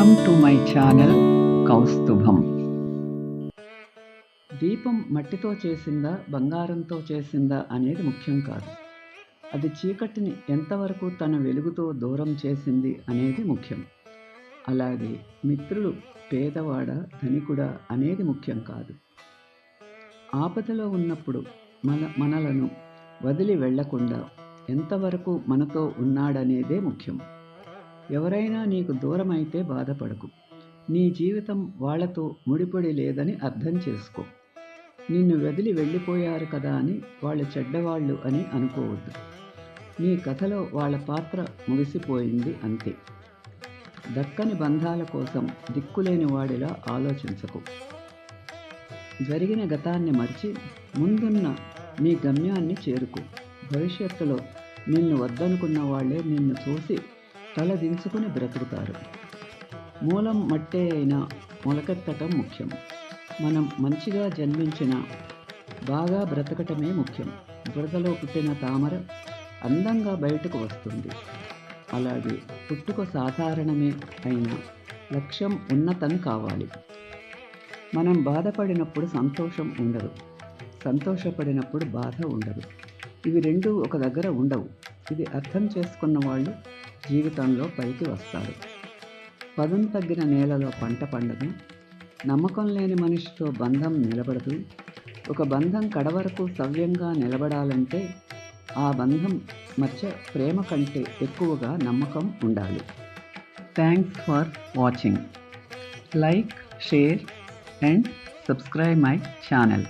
Welcome to my channel Kaustubham దీపం మట్టితో చేసిందా బంగారంతో చేసిందా అనేది ముఖ్యం కాదు. అది చీకటిని ఎంతవరకు తన వెలుగుతో దూరం చేసింది అనేది ముఖ్యం. అలాగే మిత్రులు పేదవాడ ధనికుడా అనేది ముఖ్యం కాదు. ఆపదలో ఉన్నప్పుడు మన మనలను వదిలి వెళ్ళకుండా ఎంతవరకు మనతో ఉన్నాడనేదే ముఖ్యం. ఎవరైనా నీకు దూరమైతే బాధపడకు. నీ జీవితం వాళ్ళతో ముడిపడి లేదని అర్థం చేసుకో. నిన్ను వదిలి వెళ్ళిపోయారు కదా అని వాళ్ళు చెడ్డవాళ్ళు అని అనుకోవద్దు. నీ కథలో వాళ్ళ పాత్ర ముగిసిపోయింది అంతే. దక్కని బంధాల కోసం దిక్కులేని వాడిలా ఆలోచించకు. జరిగిన గతాన్ని మర్చి ముందున్న నీ గమ్యాన్ని చేరుకో. భవిష్యత్తులో నిన్ను వద్దనుకున్న వాళ్ళే నిన్ను చూసి తల దించుకుని బ్రతుకుతారు. మూలం మట్టే అయినా మొలకెత్తటం ముఖ్యం. మనం మంచిగా జన్మించిన బాగా బ్రతకటమే ముఖ్యం. బురదలో పుట్టిన తామర అందంగా బయటకు వస్తుంది. అలాగే పుట్టుక సాధారణమే అయినా లక్ష్యం ఉన్నతం కావాలి. మనం బాధపడినప్పుడు సంతోషం ఉండదు. సంతోషపడినప్పుడు బాధ ఉండదు. ఇవి రెండూ ఒక దగ్గర ఉండవు. ఇది అర్థం చేసుకున్న వాళ్ళు జీవితంలో పైకి వస్తారు. పదం తగ్గిన నేలలో పంట పండదు. నమ్మకం లేని మనిషితో బంధం నిలబడదు. ఒక బంధం కడవరకు సవ్యంగా నిలబడాలంటే ఆ బంధం మధ్య ప్రేమ కంటే ఎక్కువగా నమ్మకం ఉండాలి. Thanks for watching like share and subscribe my channel